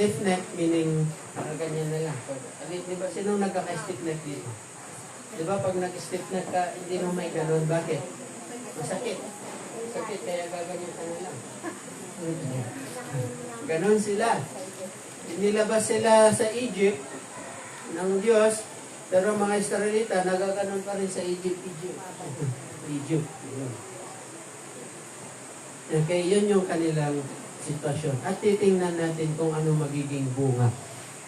Stiff neck meaning nakaganyan na lang. Pag, di, ba, sino nagkaka-stiff neck dito? Di ba pag nag-stiff neck ka, hindi mo may ganun. Bakit? Masakit. Masakit, kaya gaganyan ka na lang. Ganon sila. Inilabas sila sa Egypt ng Diyos, pero mga Israelita, nagaganon pa rin sa Egypt, Egypt. Egypt. Yun. Okay, yun yung kanilang sitwasyon. At titingnan natin kung ano magiging bunga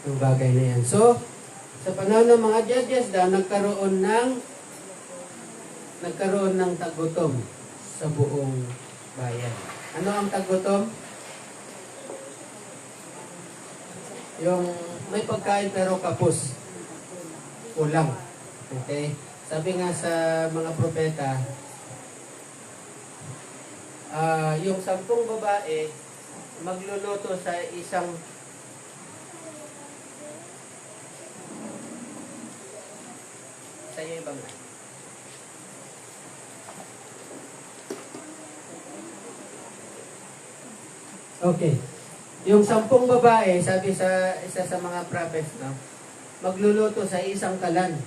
ng bagay na yan. So, sa panahon ng mga judges daw, nagkaroon ng nagkaroon ng tagutom sa buong bayan. Ano ang tagutom? Yung may pagkain pero kapos. Kulang. Okay? Sabi nga sa mga propeta, ah yung sampung babae magluluto sa isang sa ibang Okay. Yung sampung babae, sabi sa isa sa mga prophets, no, magluluto sa isang kalan.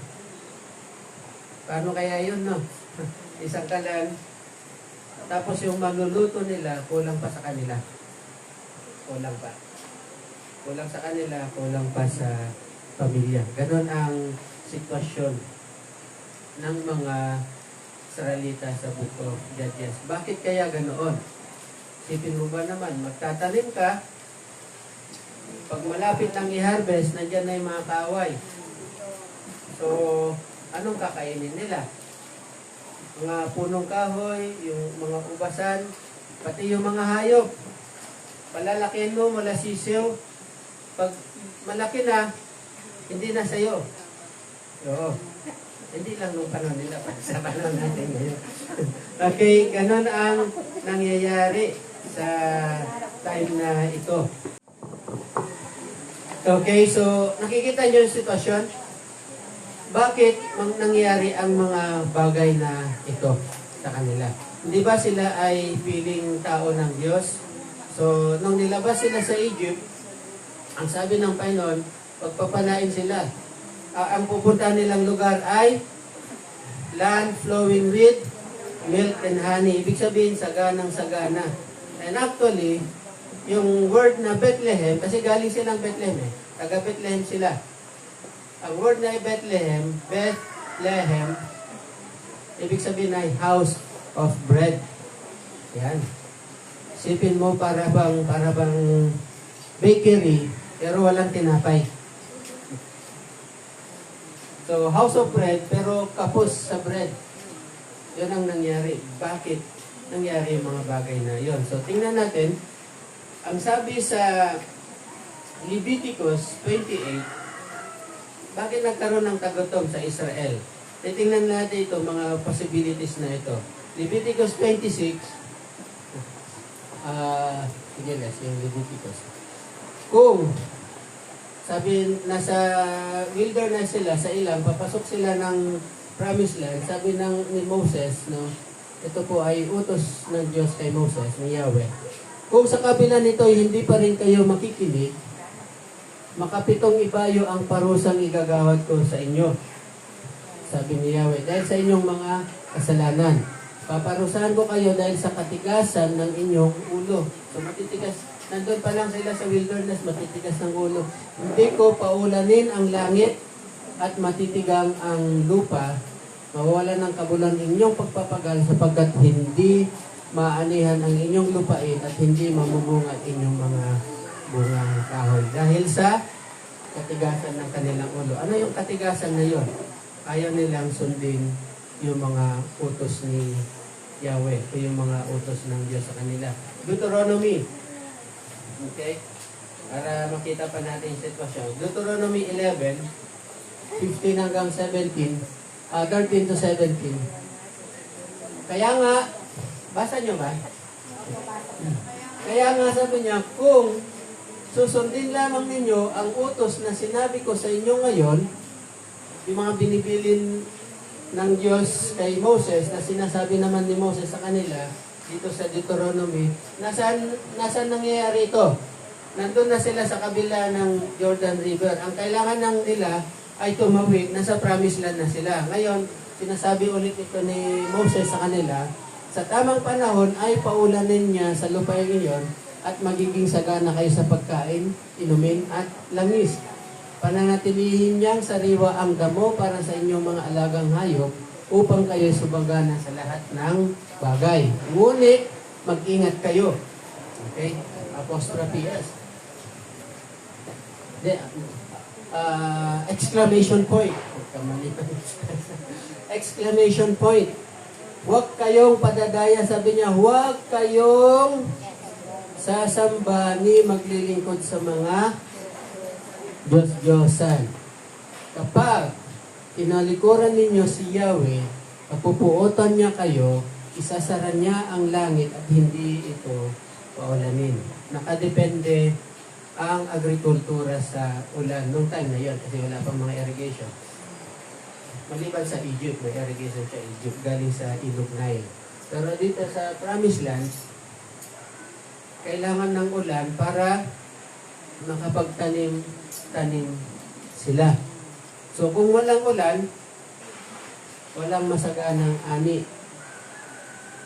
Paano kaya yun, no? isang kalan. Tapos yung maluluto nila, kulang pa sa kanila. Kulang pa. Kulang sa kanila, kulang pa sa pamilya. Ganon ang sitwasyon ng mga Israelita sa Book of Judges. Bakit kaya ganoon? Sipin mo ba naman, magtatanim ka, pag malapit ng i-harvest, nandyan na yung mga kaaway. So, anong kakainin nila? Mga punong kahoy, yung mga ubasan, pati yung mga hayop. Palalakihin mo mula sisiw. Pag malaki na, hindi na sa'yo. Oo. Hindi lang nung panahon nila, pati sa panahon natin ngayon. okay, ganun ang nangyayari sa time na ito. Okay, so nakikita niyo yung sitwasyon? Bakit nangyari ang mga bagay na ito sa kanila? Hindi ba sila ay piling tao ng Diyos? So, nung nilabas sila sa Egypt, ang sabi ng Panginoon, pagpapalain sila. Ah, ang pupunta nilang lugar ay land flowing with milk and honey. Ibig sabihin, saganang sagana. And actually, yung word na Bethlehem, kasi galing silang Bethlehem eh. Taga Bethlehem sila. Ang word na Bethlehem, Bethlehem, ibig sabihin ay house of bread. Yan. Sipin mo para bang, para bang bakery, pero walang tinapay. So, house of bread, pero kapos sa bread. Yun ang nangyari. Bakit nangyari yung mga bagay na yon? So, tingnan natin. Ang sabi sa Leviticus 28, bakit nagkaroon ng tagutom sa Israel? Titingnan natin ito, mga possibilities na ito. Leviticus 26, ah, sige les, yung Leviticus. Kung sabi, nasa wilderness sila, sa ilang, papasok sila ng promised land, sabi ng ni Moses, no, ito po ay utos ng Diyos kay Moses, ni Yahweh. Kung sa kabila nito hindi pa rin kayo makikinig, makapitong ibayo ang parusang igagawad ko sa inyo. Sabi ni Yahweh, dahil sa inyong mga kasalanan. Paparusahan ko kayo dahil sa katigasan ng inyong ulo. So matitigas, nandun pa lang sila sa wilderness, matitigas ng ulo. Hindi ko paulanin ang langit at matitigang ang lupa, mawala ng kabulan inyong pagpapagal sapagkat hindi maanihan ang inyong lupain at hindi mamumunga inyong mga bungang kahoy. Dahil sa katigasan ng kanilang ulo. Ano yung katigasan na yon? Ayaw nilang sundin yung mga utos ni Yahweh o yung mga utos ng Diyos sa kanila. Deuteronomy. Okay? Para makita pa natin yung sitwasyon. Deuteronomy 11, 15 hanggang 17, ah 13 to 17. Kaya nga, basa nyo ba? Kaya nga sabi niya, kung susundin lamang ninyo ang utos na sinabi ko sa inyo ngayon, yung mga binibilin ng Diyos kay Moses na sinasabi naman ni Moses sa kanila dito sa Deuteronomy, nasaan, nasaan nangyayari ito? nandun na sila sa kabila ng Jordan River. Ang kailangan ng nila ay tumawid, nasa promised land na sila. Ngayon, sinasabi ulit ito ni Moses sa kanila, sa tamang panahon ay paulanin niya sa lupain iyon at magiging sagana kayo sa pagkain, inumin at langis. Pananatilihin niyang sariwa ang damo para sa inyong mga alagang hayop upang kayo subagana sa lahat ng bagay. Ngunit, mag-ingat kayo. Okay? Apostrophe S. De, ah, exclamation point. Exclamation point. Huwag kayong padadaya, sabi niya, huwag kayong sasamba ni maglilingkod sa mga Diyos-Diyosan. Kapag tinalikuran ninyo si Yahweh, kapupuotan niya kayo, isasara niya ang langit at hindi ito paulanin. Nakadepende ang agrikultura sa ulan nung time na yun kasi wala pang mga irrigation. Maliban sa Egypt, may irrigation sa Egypt galing sa Ilog Nile. Pero dito sa Promised Land, kailangan ng ulan para makapagtanim-tanim sila. So kung walang ulan, walang masaganang ani.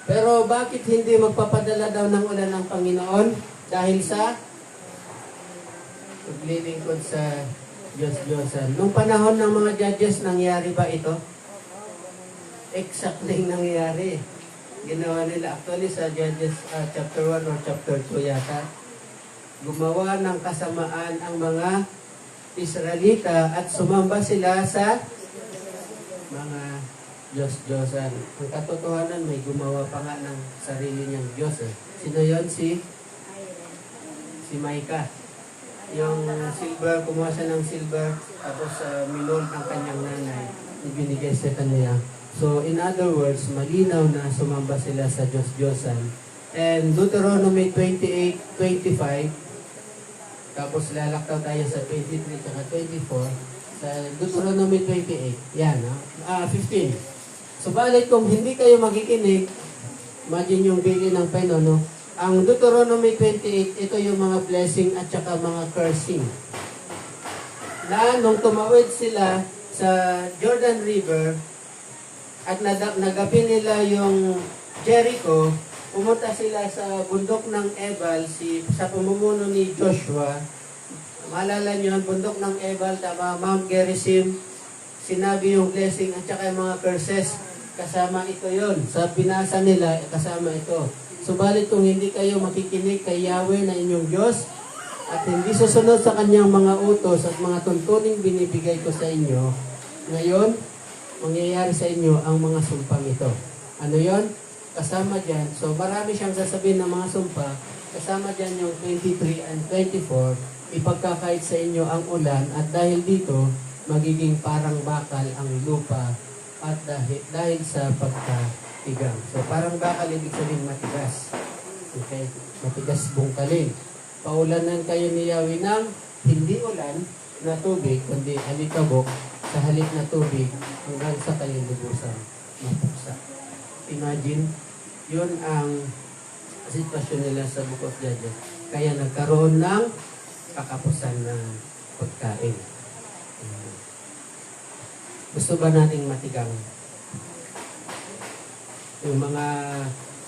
Pero bakit hindi magpapadala daw ng ulan ng Panginoon? Dahil sa paglilingkod sa Diyos-Diyosan. Nung panahon ng mga judges, nangyari ba ito? Exactly nangyari. Ginawa nila actually sa Judges uh, chapter 1 or chapter 2 yata. Gumawa ng kasamaan ang mga Israelita at sumamba sila sa mga Diyos-Diyosan. Ang katotohanan, may gumawa pa nga ng sarili niyang Diyos. Eh. Sino yon Si, si Micah. Yung silver, kumuha siya ng silver, tapos uh, minold ng kanyang nanay, ibinigay sa kanya. So, in other words, malinaw na sumamba sila sa Diyos-Diyosan. And Deuteronomy 28:25, tapos lalaktaw tayo sa 23 at 24, sa Deuteronomy 28, yan, no? ah, 15. Subalit kung hindi kayo makikinig, imagine yung bili ng peno, no? Ang Deuteronomy 28, ito yung mga blessing at saka mga cursing. Na nung tumawid sila sa Jordan River, at nagabi nila yung Jericho, pumunta sila sa bundok ng Ebal, si, sa pamumuno ni Joshua. Maalala nyo, ang bundok ng Ebal, tama, Mount Gerizim, sinabi yung blessing at saka yung mga curses, kasama ito yon Sa binasa nila, kasama ito. Subalit kung hindi kayo makikinig kay Yahweh na inyong Diyos, at hindi susunod sa kanyang mga utos at mga tuntuning binibigay ko sa inyo, ngayon, mangyayari sa inyo ang mga sumpang ito. Ano yon? Kasama dyan. So, marami siyang sasabihin ng mga sumpa. Kasama dyan yung 23 and 24. Ipagkakait sa inyo ang ulan at dahil dito, magiging parang bakal ang lupa at dahil, dahil sa pagkatigang. So, parang bakal ibig sabihin matigas. Okay? Matigas bungkalin. Paulanan kayo ni Yahweh ng hindi ulan na tubig, kundi alikabok sa halip na tubig hanggang sa kayo lubusan mapuksa. Imagine, yun ang sitwasyon nila sa Book of. Kaya nagkaroon ng kakapusan ng pagkain. Mm. Gusto ba nating matigang? Yung mga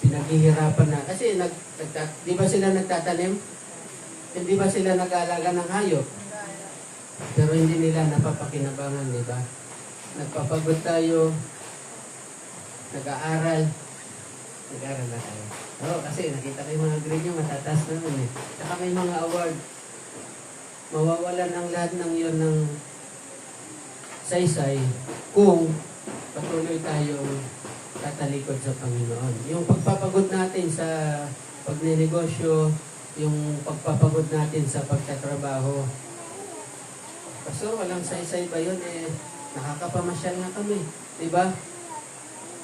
pinaghihirapan na, kasi nag, di ba sila nagtatanim? Hindi ba sila nag-aalaga ng hayop? Pero hindi nila napapakinabangan, di ba? Nagpapagod tayo, nag-aaral, nag-aaral na tayo. Oo, kasi nakita ko yung mga grade nyo, matataas naman eh. Saka may mga award. Mawawalan ang lahat ng yun ng saysay kung patuloy tayong tatalikod sa Panginoon. Yung pagpapagod natin sa pagnenegosyo, yung pagpapagod natin sa pagtatrabaho. Pastor, walang saysay ba yun? Eh, nakakapamasyal nga kami. Diba?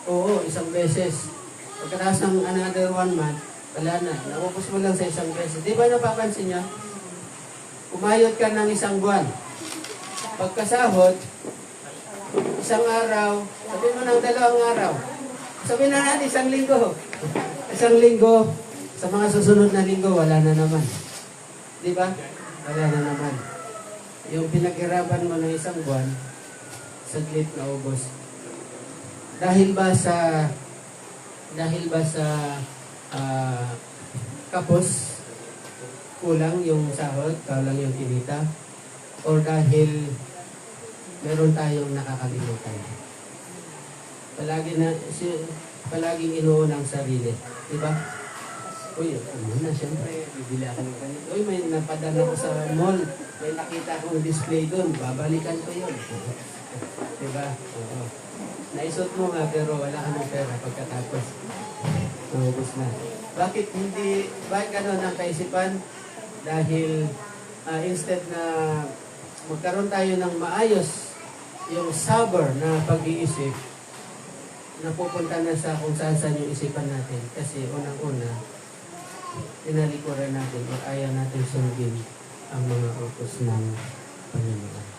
Oo, isang beses. Pagkatapos ng another one month, wala na. Nakupos mo lang sa isang beses. Di ba napapansin niya? Umayot ka ng isang buwan. Pagkasahod, isang araw, sabi mo ng dalawang araw. Sabi na natin isang linggo. Isang linggo, sa mga susunod na linggo, wala na naman. Di ba? Wala na naman. Yung pinaghirapan mo ng isang buwan, saglit na ubos. Dahil ba sa dahil ba sa ah, kapos kulang yung sahod, kulang yung kinita or dahil meron tayong nakakalimutan. Palagi na si palaging inuuna ang sarili, di ba? Uy, ano na, siyempre, bibili ako ng ganito. Uy, may napadala ko sa mall. May nakita akong display doon. Babalikan ko yun. Di ba? Oo. Naisot mo nga, pero wala ka ng pera pagkatapos. Naubos na. Bakit hindi, bakit ganun ang kaisipan? Dahil ah, instead na magkaroon tayo ng maayos yung sober na pag-iisip, napupunta na sa kung saan saan yung isipan natin. Kasi unang-una, tinalikuran natin o ayaw natin sundin ang mga utos ng Panginoon.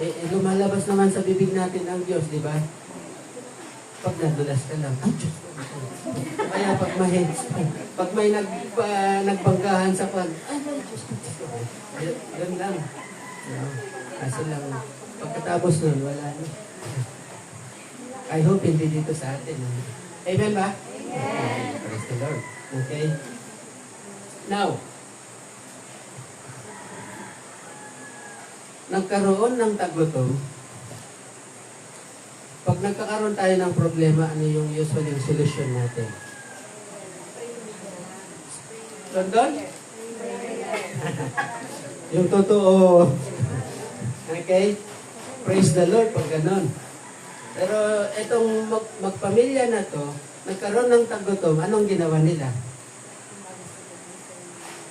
Eh, eh, lumalabas naman sa bibig natin ang Diyos, di ba? Pag nadulas ka lang, ang Diyos ko. Kaya pag may, pag may nag, ah, nagbanggahan sa kwan, ay, ay, Diyos ko, lang. No? Kasi lang, pagkatapos nun, wala na. I hope hindi dito sa atin. Amen ba? Amen. Praise the Lord. Okay? Now, nagkaroon ng tagutom, pag nagkakaroon tayo ng problema, ano yung usually yung solution natin? London? yung totoo. Okay? Praise the Lord pag ganon. Pero itong mag, magpamilya na to, nagkaroon ng tagutom, anong ginawa nila?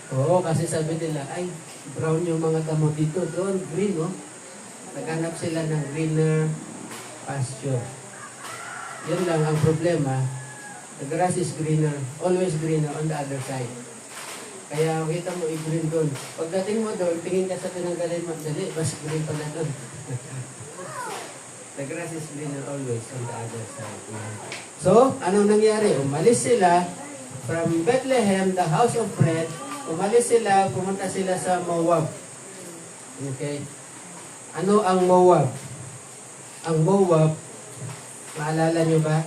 Oo, kasi sabi nila, ay, brown yung mga damo dito, doon, green, no? Naghanap sila ng greener pasture. Yun lang ang problema. The grass is greener, always greener on the other side. Kaya kita mo i-green doon. Pagdating mo doon, tingin ka sa pinanggalan mo, dali, mas green pala doon. the grass is greener always on the other side. So, anong nangyari? Umalis sila from Bethlehem, the house of bread, umalis sila, pumunta sila sa Moab. Okay? Ano ang Moab? Ang Moab, maalala nyo ba?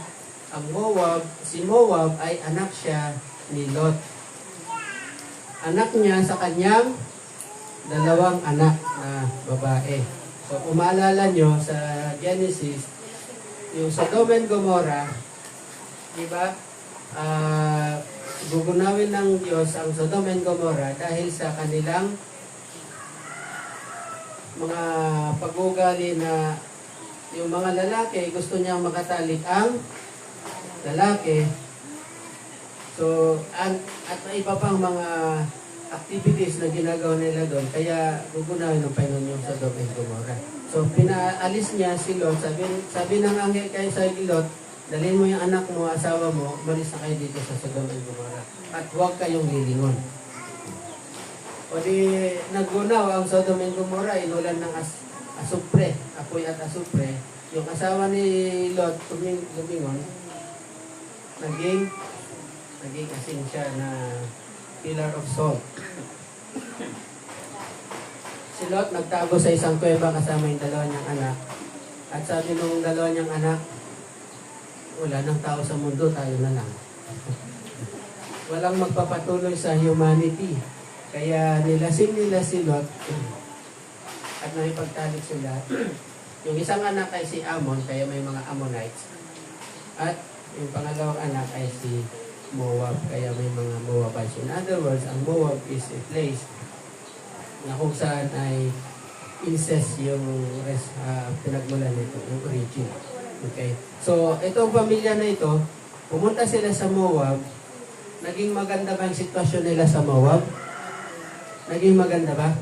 Ang Moab, si Moab ay anak siya ni Lot. Anak niya sa kanyang dalawang anak na babae. So, kung maalala nyo sa Genesis, yung Sodom and Gomorrah, di ba? Ah, gugunawin ng Diyos ang Sodom and Gomorrah dahil sa kanilang mga pag-ugali na yung mga lalaki gusto niyang makatalik ang lalaki. So, at, at iba pang mga activities na ginagawa nila doon, kaya gugunawin ng Panginoon yung Sodom and Gomorrah. So, pinaalis niya si Lot, sabi, sabi ng anghel kay sa Lot, dalhin mo yung anak mo, asawa mo, umalis na kayo dito sa Sodom and Gomorrah. At huwag kayong lilingon. O di, naggunaw ang Sodom and Gomorrah, inulan ng as, asupre, apoy at asupre. Yung asawa ni Lot, tuming, lumingon, naging, naging asin siya na pillar of salt. Si Lot nagtago sa isang kuweba kasama yung dalawa niyang anak. At sabi nung dalawa niyang anak, wala nang tao sa mundo, tayo na lang. Walang magpapatuloy sa humanity. Kaya nilasing nila si Lot at nakipagtalik sila. yung isang anak ay si Amon, kaya may mga Ammonites. At yung pangalawang anak ay si Moab, kaya may mga Moabites. In other words, ang Moab is a place na kung saan ay incest yung ah, pinagmulan nito, yung origin. Okay? So, itong pamilya na ito, pumunta sila sa Moab, naging maganda ba ang sitwasyon nila sa Moab? Naging maganda ba?